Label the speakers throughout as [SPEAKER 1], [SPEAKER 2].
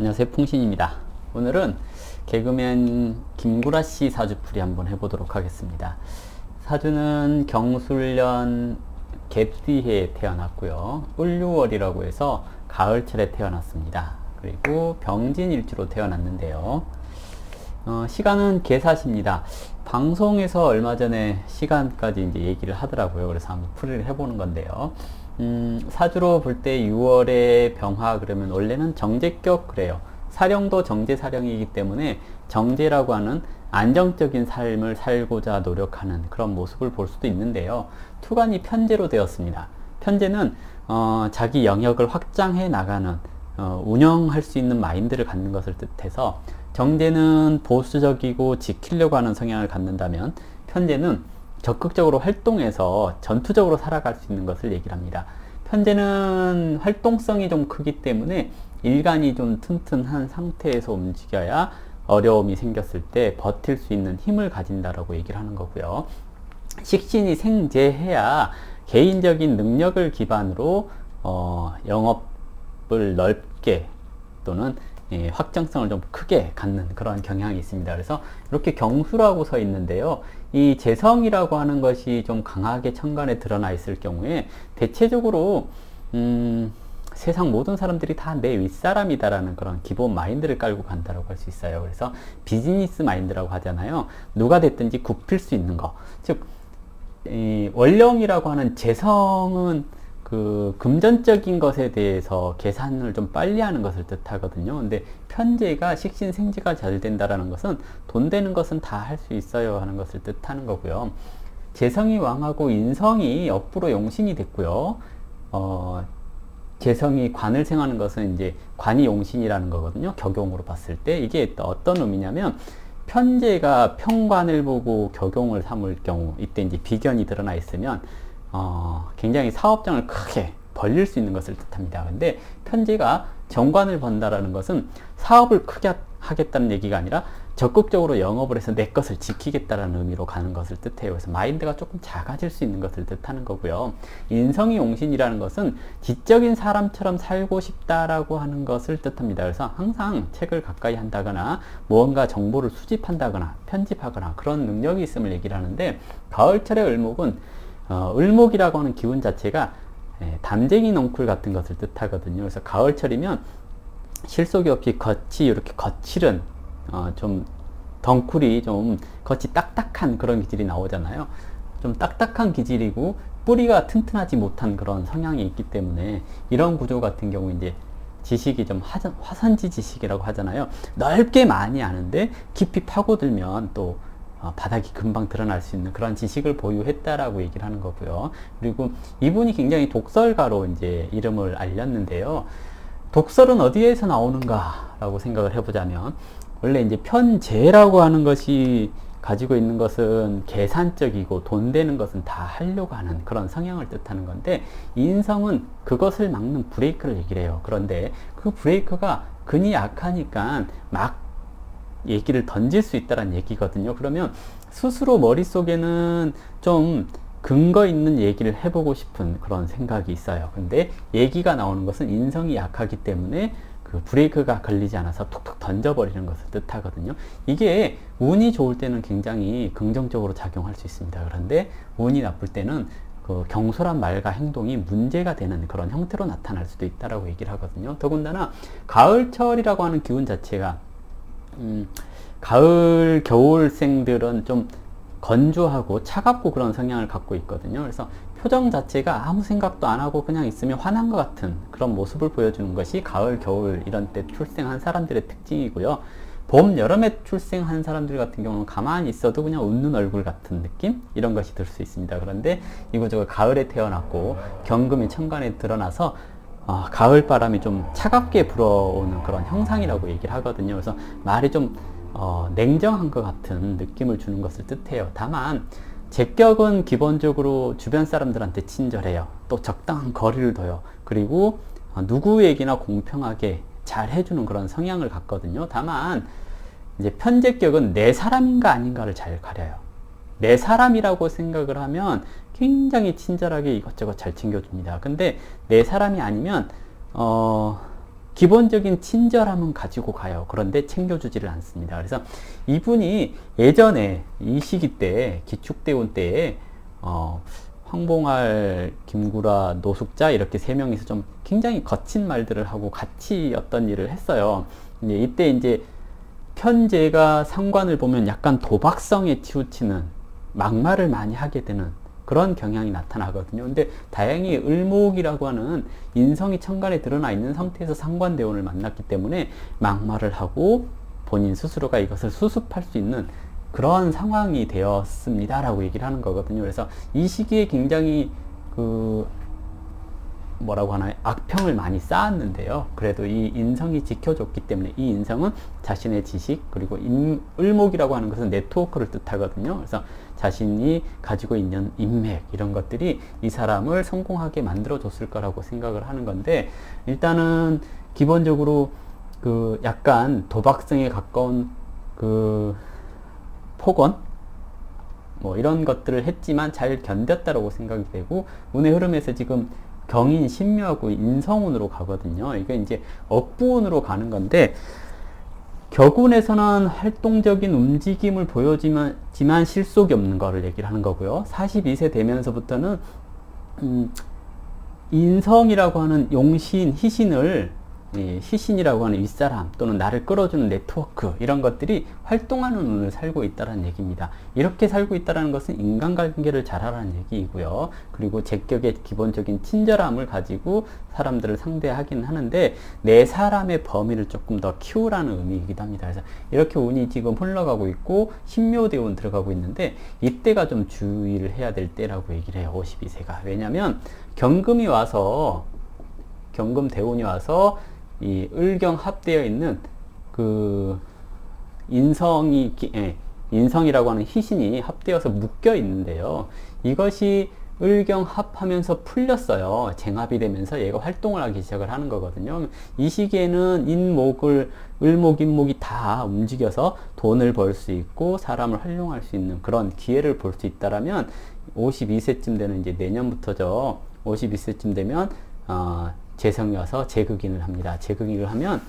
[SPEAKER 1] 안녕하세요 풍신입니다. 오늘은 개그맨 김구라 씨 사주풀이 한번 해보도록 하겠습니다. 사주는 경술년 개띠해에 태어났고요. 을류월이라고 해서 가을철에 태어났습니다. 그리고 병진일주로 태어났는데요 어, 시간은 개사십니다 방송에서 얼마 전에 시간까지 이제 얘기를 하더라고요 그래서 한번 풀이를 해보는 건데요 음, 사주로 볼 때 6월에 병화 그러면 원래는 정제격 그래요. 사령도 정제사령이기 때문에 정제라고 하는 안정적인 삶을 살고자 노력하는 그런 모습을 볼 수도 있는데요. 투간이 편제로 되었습니다. 편제는 어, 자기 영역을 확장해 나가는 어, 운영할 수 있는 마인드를 갖는 것을 뜻해서 정제는 보수적이고 지키려고 하는 성향을 갖는다면 편제는 적극적으로 활동해서 전투적으로 살아갈 수 있는 것을 얘기를 합니다. 현재는 활동성이 좀 크기 때문에 일간이 좀 튼튼한 상태에서 움직여야 어려움이 생겼을 때 버틸 수 있는 힘을 가진다라고 얘기를 하는 거고요. 식신이 생재해야 개인적인 능력을 기반으로 어, 영업을 넓게 또는 예, 확장성을 좀 크게 갖는 그런 경향이 있습니다. 그래서 이렇게 경수라고 서 있는데요. 이 재성이라고 하는 것이 좀 강하게 천간에 드러나 있을 경우에 대체적으로 음, 세상 모든 사람들이 다 내 윗사람이다라는 그런 기본 마인드를 깔고 간다라고 할 수 있어요. 그래서 비즈니스 마인드라고 하잖아요. 누가 됐든지 굽힐 수 있는 거. 즉, 이 원령이라고 하는 재성은 그 금전적인 것에 대해서 계산을 좀 빨리 하는 것을 뜻하거든요. 근데 편제가 식신생지가 잘 된다라는 것은 돈 되는 것은 다 할 수 있어요 하는 것을 뜻하는 거고요. 재성이 왕하고 인성이 옆으로 용신이 됐고요. 어, 재성이 관을 생하는 것은 이제 관이 용신이라는 거거든요. 격용으로 봤을 때 이게 어떤 의미냐면 편제가 평관을 보고 격용을 삼을 경우 이때 이제 비견이 드러나 있으면 어, 굉장히 사업장을 크게 벌릴 수 있는 것을 뜻합니다. 근데 편지가 정관을 번다라는 것은 사업을 크게 하겠다는 얘기가 아니라 적극적으로 영업을 해서 내 것을 지키겠다라는 의미로 가는 것을 뜻해요. 그래서 마인드가 조금 작아질 수 있는 것을 뜻하는 거고요. 인성이 용신이라는 것은 지적인 사람처럼 살고 싶다라고 하는 것을 뜻합니다. 그래서 항상 책을 가까이 한다거나 무언가 정보를 수집한다거나 편집하거나 그런 능력이 있음을 얘기를 하는데 가을철의 을목은 어, 을목이라고 하는 기운 자체가 예, 담쟁이 넝쿨 같은 것을 뜻하거든요. 그래서 가을철이면 실속이 없이 겉이 이렇게 거칠은 어, 좀 덩쿨이 좀 겉이 딱딱한 그런 기질이 나오잖아요. 좀 딱딱한 기질이고 뿌리가 튼튼하지 못한 그런 성향이 있기 때문에 이런 구조 같은 경우 이제 지식이 좀 화산지 지식이라고 하잖아요. 넓게 많이 아는데 깊이 파고들면 또 어, 바닥이 금방 드러날 수 있는 그런 지식을 보유했다라고 얘기를 하는 거고요. 그리고 이분이 굉장히 독설가로 이제 이름을 알렸는데요. 독설은 어디에서 나오는가라고 생각을 해보자면 원래 이제 편재라고 하는 것이 가지고 있는 것은 계산적이고 돈 되는 것은 다 하려고 하는 그런 성향을 뜻하는 건데 인성은 그것을 막는 브레이크를 얘기를 해요. 그런데 그 브레이크가 근이 약하니까 막 얘기를 던질 수 있다는 얘기거든요. 그러면 스스로 머릿속에는 좀 근거 있는 얘기를 해보고 싶은 그런 생각이 있어요. 근데 얘기가 나오는 것은 인성이 약하기 때문에 그 브레이크가 걸리지 않아서 툭툭 던져버리는 것을 뜻하거든요. 이게 운이 좋을 때는 굉장히 긍정적으로 작용할 수 있습니다. 그런데 운이 나쁠 때는 그 경솔한 말과 행동이 문제가 되는 그런 형태로 나타날 수도 있다라고 얘기를 하거든요. 더군다나 가을철이라고 하는 기운 자체가 음, 가을, 겨울생들은 좀 건조하고 차갑고 그런 성향을 갖고 있거든요. 그래서 표정 자체가 아무 생각도 안 하고 그냥 있으면 화난 것 같은 그런 모습을 보여주는 것이 가을, 겨울 이런 때 출생한 사람들의 특징이고요. 봄, 여름에 출생한 사람들 같은 경우는 가만히 있어도 그냥 웃는 얼굴 같은 느낌? 이런 것이 들 수 있습니다. 그런데 이거저거 가을에 태어났고 경금이 천간에 드러나서 어, 가을 바람이 좀 차갑게 불어오는 그런 형상이라고 얘기를 하거든요. 그래서 말이 좀 어, 냉정한 것 같은 느낌을 주는 것을 뜻해요. 다만 제격은 기본적으로 주변 사람들한테 친절해요. 또 적당한 거리를 둬요. 그리고 어, 누구에게나 공평하게 잘 해주는 그런 성향을 갖거든요. 다만 이제 편제격은 내 사람인가 아닌가를 잘 가려요. 내 사람이라고 생각을 하면 굉장히 친절하게 이것저것 잘 챙겨줍니다. 근데 내 사람이 아니면 어 기본적인 친절함은 가지고 가요. 그런데 챙겨주지를 않습니다. 그래서 이분이 예전에 이 시기 때 기축대운 때에 어, 황봉할, 김구라, 노숙자 이렇게 세 명이서 좀 굉장히 거친 말들을 하고 같이 어떤 일을 했어요. 이제 이때 이제 편제가 상관을 보면 약간 도박성에 치우치는 막말을 많이 하게 되는 그런 경향이 나타나거든요. 근데 다행히 을목이라고 하는 인성이 천간에 드러나 있는 상태에서 상관대원을 만났기 때문에 막말을 하고 본인 스스로가 이것을 수습할 수 있는 그런 상황이 되었습니다 라고 얘기를 하는 거거든요. 그래서 이 시기에 굉장히 그 뭐라고 하나요? 악평을 많이 쌓았는데요. 그래도 이 인성이 지켜줬기 때문에 이 인성은 자신의 지식 그리고 인, 을목이라고 하는 것은 네트워크를 뜻하거든요. 그래서 자신이 가지고 있는 인맥 이런 것들이 이 사람을 성공하게 만들어 줬을 거라고 생각을 하는 건데 일단은 기본적으로 그 약간 도박성에 가까운 그 폭언 뭐 이런 것들을 했지만 잘 견뎠다라고 생각이 되고 운의 흐름에서 지금 경인 신묘하고 인성운으로 가거든요. 이게 이제 억부운으로 가는 건데 격운에서는 활동적인 움직임을 보여지만 지만 실속이 없는 거를 얘기를 하는 거고요. 42세 되면서부터는 음, 인성이라고 하는 용신, 희신을 예, 시신이라고 하는 윗사람 또는 나를 끌어주는 네트워크 이런 것들이 활동하는 운을 살고 있다는 얘기입니다. 이렇게 살고 있다는 것은 인간관계를 잘하라는 얘기이고요. 그리고 제격의 기본적인 친절함을 가지고 사람들을 상대하긴 하는데 내 사람의 범위를 조금 더 키우라는 의미이기도 합니다. 그래서 이렇게 운이 지금 흘러가고 있고 신묘대운 들어가고 있는데 이때가 좀 주의를 해야 될 때라고 얘기를 해요. 52세가. 왜냐하면 경금이 와서 경금 대운이 와서 이 을경 합되어 있는 그 인성이 예, 인성이라고 하는 희신이 합되어서 묶여 있는데요. 이것이 을경 합하면서 풀렸어요. 쟁합이 되면서 얘가 활동을 하기 시작을 하는 거거든요. 이 시기에는 인목을 을목 인목이 다 움직여서 돈을 벌 수 있고 사람을 활용할 수 있는 그런 기회를 볼 수 있다라면 52세쯤 되는 이제 내년부터죠. 52세쯤 되면 어, 재성이 와서 재극인을 합니다. 재극인을 하면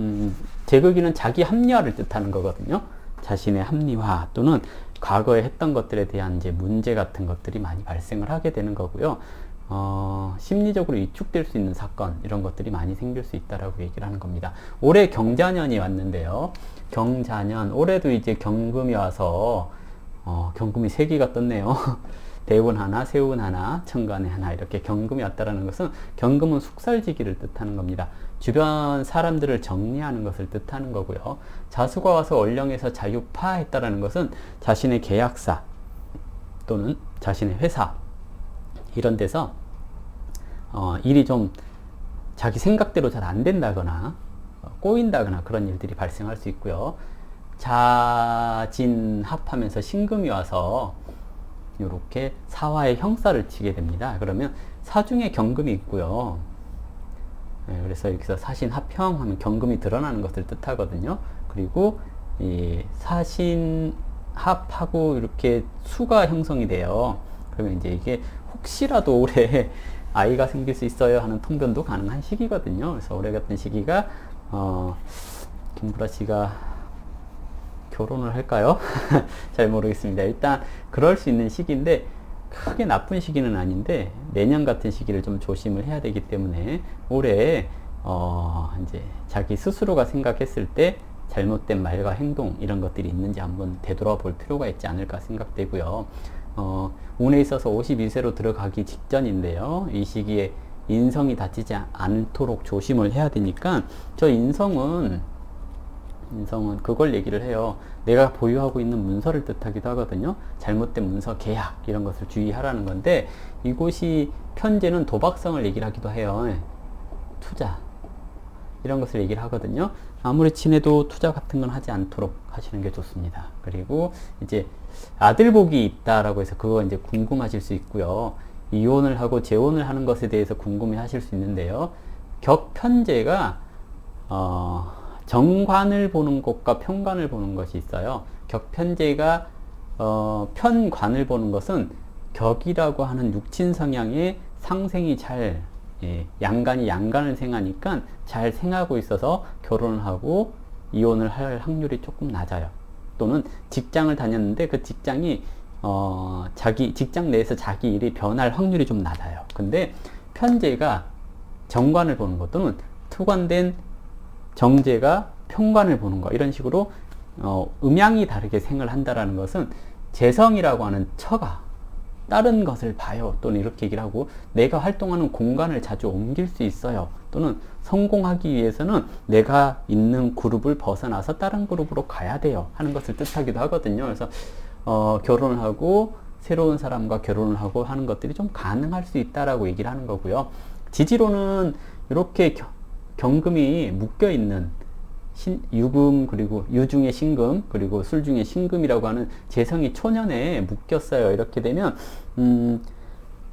[SPEAKER 1] 음, 재극인은 자기 합리화를 뜻하는 거거든요. 자신의 합리화 또는 과거에 했던 것들에 대한 이제 문제 같은 것들이 많이 발생을 하게 되는 거고요. 어, 심리적으로 위축될 수 있는 사건 이런 것들이 많이 생길 수 있다라고 얘기를 하는 겁니다. 올해 경자년이 왔는데요. 경자년 올해도 이제 경금이 와서 어, 경금이 세 개가 떴네요. 대운 하나, 세운 하나, 천간에 하나 이렇게 경금이 왔다라는 것은 경금은 숙살지기를 뜻하는 겁니다. 주변 사람들을 정리하는 것을 뜻하는 거고요. 자수가 와서 원령에서 자유파했다라는 것은 자신의 계약사 또는 자신의 회사 이런 데서 어, 일이 좀 자기 생각대로 잘 안 된다거나 어, 꼬인다거나 그런 일들이 발생할 수 있고요. 자진합하면서 신금이 와서 이렇게 사화의 형사를 치게 됩니다. 그러면 사중에 경금이 있고요. 네, 그래서 여기서 사신 합형 하면 경금이 드러나는 것을 뜻하거든요. 그리고 이 사신 합하고 이렇게 수가 형성이 돼요. 그러면 이제 이게 혹시라도 올해 아이가 생길 수 있어요 하는 통변도 가능한 시기거든요. 그래서 올해 같은 시기가 어, 김구라 씨가 결혼을 할까요? 잘 모르겠습니다. 일단 그럴 수 있는 시기인데 크게 나쁜 시기는 아닌데 내년 같은 시기를 좀 조심을 해야 되기 때문에 올해 어 이제 자기 스스로가 생각했을 때 잘못된 말과 행동 이런 것들이 있는지 한번 되돌아볼 필요가 있지 않을까 생각되고요. 어, 운에 있어서 52세로 들어가기 직전인데요. 이 시기에 인성이 다치지 않도록 조심을 해야 되니까 저 인성은 인성은 그걸 얘기를 해요. 내가 보유하고 있는 문서를 뜻하기도 하거든요. 잘못된 문서, 계약 이런 것을 주의하라는 건데 이곳이 편제는 도박성을 얘기를 하기도 해요. 예. 투자 이런 것을 얘기를 하거든요. 아무리 친해도 투자 같은 건 하지 않도록 하시는 게 좋습니다. 그리고 이제 아들 복이 있다라고 해서 그거 이제 궁금하실 수 있고요. 이혼을 하고 재혼을 하는 것에 대해서 궁금해 하실 수 있는데요. 격편제가 어, 정관을 보는 것과 편관을 보는 것이 있어요. 격편제가 어, 편관을 보는 것은 격이라고 하는 육친 성향의 상생이 잘 예, 양간이 양간을 생하니까 잘 생하고 있어서 결혼을 하고 이혼을 할 확률이 조금 낮아요. 또는 직장을 다녔는데 그 직장이 어, 자기 직장 내에서 자기 일이 변할 확률이 좀 낮아요. 근데 편제가 정관을 보는 것 또는 투관된 정제가 평관을 보는 것 이런 식으로 어, 음양이 다르게 생을 한다라는 것은 재성이라고 하는 처가 다른 것을 봐요. 또는 이렇게 얘기를 하고 내가 활동하는 공간을 자주 옮길 수 있어요. 또는 성공하기 위해서는 내가 있는 그룹을 벗어나서 다른 그룹으로 가야 돼요. 하는 것을 뜻하기도 하거든요. 그래서 어, 결혼을 하고 새로운 사람과 결혼을 하고 하는 것들이 좀 가능할 수 있다라고 얘기를 하는 거고요. 지지로는 이렇게 겨, 경금이 묶여 있는 신, 유금 그리고 유 중에 신금 그리고 술 중에 신금이라고 하는 재성이 초년에 묶였어요. 이렇게 되면 음,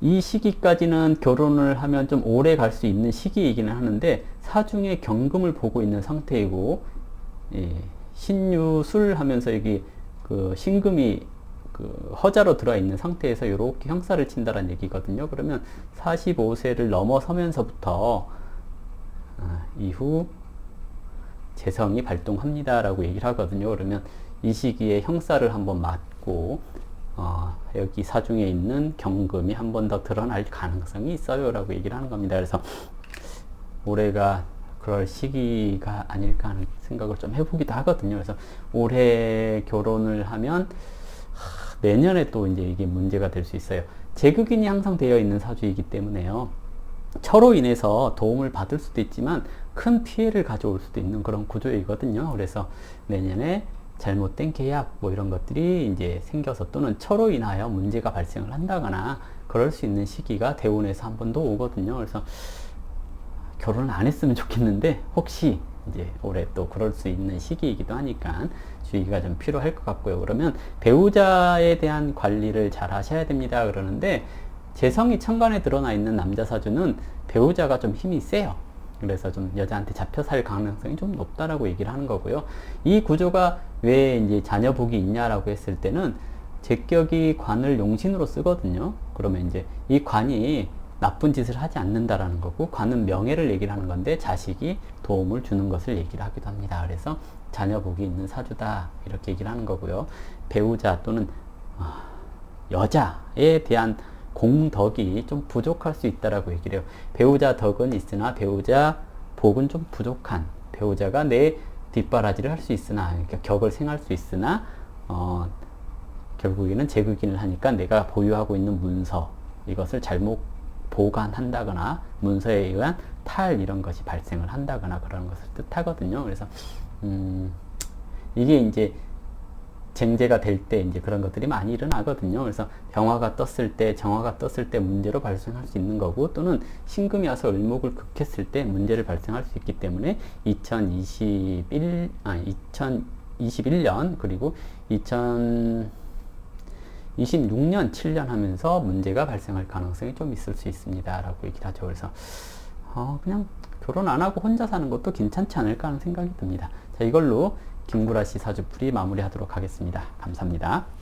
[SPEAKER 1] 이 시기까지는 결혼을 하면 좀 오래 갈 수 있는 시기이기는 하는데 사중에 경금을 보고 있는 상태이고 예, 신유술 하면서 여기 그 신금이 그 허자로 들어 있는 상태에서 이렇게 형사를 친다는 얘기거든요. 그러면 45세를 넘어서면서부터 아, 이후 재성이 발동합니다라고 얘기를 하거든요. 그러면 이 시기에 형사를 한번 맞고 어, 여기 사중에 있는 경금이 한 번 더 드러날 가능성이 있어요라고 얘기를 하는 겁니다. 그래서 올해가 그럴 시기가 아닐까 하는 생각을 좀 해보기도 하거든요. 그래서 올해 결혼을 하면 하, 내년에 또 이제 이게 문제가 될 수 있어요. 제극인이 항상 되어 있는 사주이기 때문에요. 처로 인해서 도움을 받을 수도 있지만 큰 피해를 가져올 수도 있는 그런 구조이거든요. 그래서 내년에 잘못된 계약 뭐 이런 것들이 이제 생겨서 또는 처로 인하여 문제가 발생을 한다거나 그럴 수 있는 시기가 대운에서 한 번 더 오거든요. 그래서 결혼을 안 했으면 좋겠는데 혹시 이제 올해 또 그럴 수 있는 시기이기도 하니까 주의가 좀 필요할 것 같고요. 그러면 배우자에 대한 관리를 잘 하셔야 됩니다. 그러는데 재성이 천간에 드러나 있는 남자 사주는 배우자가 좀 힘이 세요. 그래서 좀 여자한테 잡혀 살 가능성이 좀 높다라고 얘기를 하는 거고요. 이 구조가 왜 이제 자녀 복이 있냐라고 했을 때는 제격이 관을 용신으로 쓰거든요. 그러면 이제 이 관이 나쁜 짓을 하지 않는다라는 거고 관은 명예를 얘기를 하는 건데 자식이 도움을 주는 것을 얘기를 하기도 합니다. 그래서 자녀 복이 있는 사주다 이렇게 얘기를 하는 거고요. 배우자 또는 어, 여자에 대한 공덕이 좀 부족할 수 있다라고 얘기를 해요. 배우자 덕은 있으나 배우자 복은 좀 부족한 배우자가 내 뒷바라지를 할 수 있으나 그러니까 격을 생할 수 있으나 어, 결국에는 재극인을 하니까 내가 보유하고 있는 문서 이것을 잘못 보관한다거나 문서에 의한 탈 이런 것이 발생을 한다거나 그런 것을 뜻하거든요. 그래서 음, 이게 이제 쟁제가 될 때 이제 그런 것들이 많이 일어나거든요. 그래서 병화가 떴을 때, 정화가 떴을 때 문제로 발생할 수 있는 거고 또는 신금이 와서 을목을 극했을 때 문제를 발생할 수 있기 때문에 2021, 아, 2021년 그리고 2026년, 7년 하면서 문제가 발생할 가능성이 좀 있을 수 있습니다. 라고 얘기를 하죠. 그래서 어, 그냥 결혼 안 하고 혼자 사는 것도 괜찮지 않을까 하는 생각이 듭니다. 자, 이걸로 김구라 씨 사주풀이 마무리하도록 하겠습니다. 감사합니다.